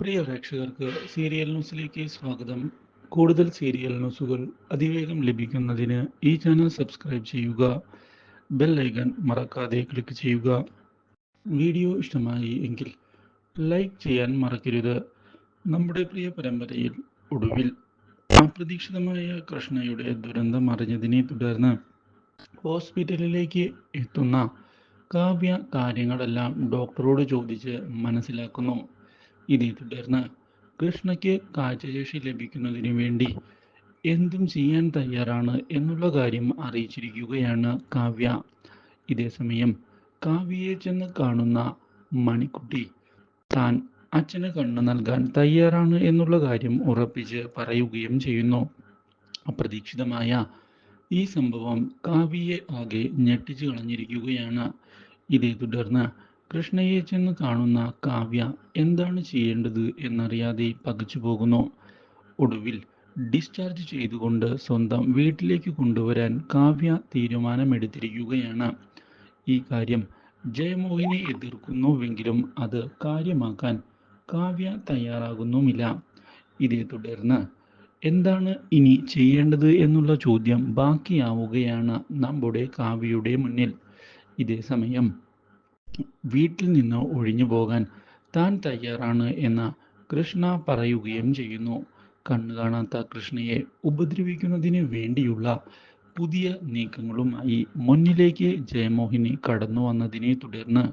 പ്രിയ പ്രേക്ഷകർക്ക് സീരിയൽ ന്യൂസിലേക്ക് സ്വാഗതം. കൂടുതൽ സീരിയൽ ന്യൂസുകൾ അതിവേഗം ലഭിക്കുന്നതിന് ഈ ചാനൽ സബ്സ്ക്രൈബ് ചെയ്യുക ബെൽ ഐക്കൺ മറക്കാതെ ക്ലിക്ക് ചെയ്യുക. വീഡിയോ ഇഷ്ടമായി എങ്കിൽ ലൈക്ക് ചെയ്യാൻ മറക്കരുത്. നമ്മുടെ പ്രിയ പരമ്പരയിൽ ഒടുവിൽ അപ്രതീക്ഷിതമായ കൃഷ്ണയുടെ ദുരന്തം അറിഞ്ഞതിനെ തുടർന്ന് ഹോസ്പിറ്റലിലേക്ക് എത്തുന്ന കാവ്യ കാര്യങ്ങളെല്ലാം ഡോക്ടറോട് ചോദിച്ച് മനസ്സിലാക്കുന്നു. ഇതേ തുടർന്ന് കൃഷ്ണയ്ക്ക് കാഴ്ചശേഷി ലഭിക്കുന്നതിന് വേണ്ടി എന്തും ചെയ്യാൻ തയ്യാറാണ് എന്നുള്ള കാര്യം അറിയിച്ചിരിക്കുകയാണ് കാവ്യ. ഇതേസമയം കാവ്യയെ ചെന്ന് കാണുന്ന മണിക്കുട്ടി താൻ അച്ഛന് കണ്ണു നൽകാൻ തയ്യാറാണ് എന്നുള്ള കാര്യം ഉറപ്പിച്ച് പറയുകയും ചെയ്യുന്നു. അപ്രതീക്ഷിതമായ ഈ സംഭവം കാവ്യയെ ആകെ ഞെട്ടിച്ചു കളഞ്ഞിരിക്കുകയാണ്. ഇതേ തുടർന്ന് കൃഷ്ണയെ ചെന്ന് കാണുന്ന കാവ്യ എന്താണ് ചെയ്യേണ്ടത് എന്നറിയാതെ പകച്ചു പോകുന്നു. ഒടുവിൽ ഡിസ്ചാർജ് ചെയ്തുകൊണ്ട് സ്വന്തം വീട്ടിലേക്ക് കൊണ്ടുവരാൻ കാവ്യ തീരുമാനമെടുത്തിരിക്കുകയാണ്. ഈ കാര്യം ജയമോഹിനി എതിർക്കുന്നുവെങ്കിലും അത് കാര്യമാക്കാൻ കാവ്യ തയ്യാറാകുന്നുമില്ല. ഇതേ തുടർന്ന് എന്താണ് ഇനി ചെയ്യേണ്ടത് എന്നുള്ള ചോദ്യം ബാക്കിയാവുകയാണ് നമ്മുടെ കാവ്യയുടെ മുന്നിൽ. ഇതേ സമയം വീട്ടിൽ നിന്ന് ഒഴിഞ്ഞു പോകാൻ താൻ തയ്യാറാണ് എന്ന് കൃഷ്ണ പറയുകയും ചെയ്യുന്നു. കണ്ണു കാണാത്ത കൃഷ്ണയെ ഉപദ്രവിക്കുന്നതിന് വേണ്ടിയുള്ള പുതിയ നീക്കങ്ങളുമായി മുന്നിലേക്ക് ജയമോഹിനി കടന്നു വന്നതിനെ തുടർന്ന്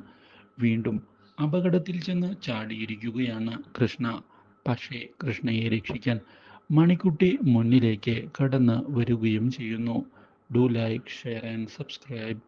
വീണ്ടും അപകടത്തിൽ ചെന്ന് ചാടിയിരിക്കുകയാണ് കൃഷ്ണ. പക്ഷേ കൃഷ്ണയെ രക്ഷിക്കാൻ മണിക്കുട്ടി മുന്നിലേക്ക് കടന്ന് വരികയും ചെയ്യുന്നു. Do like share and subscribe.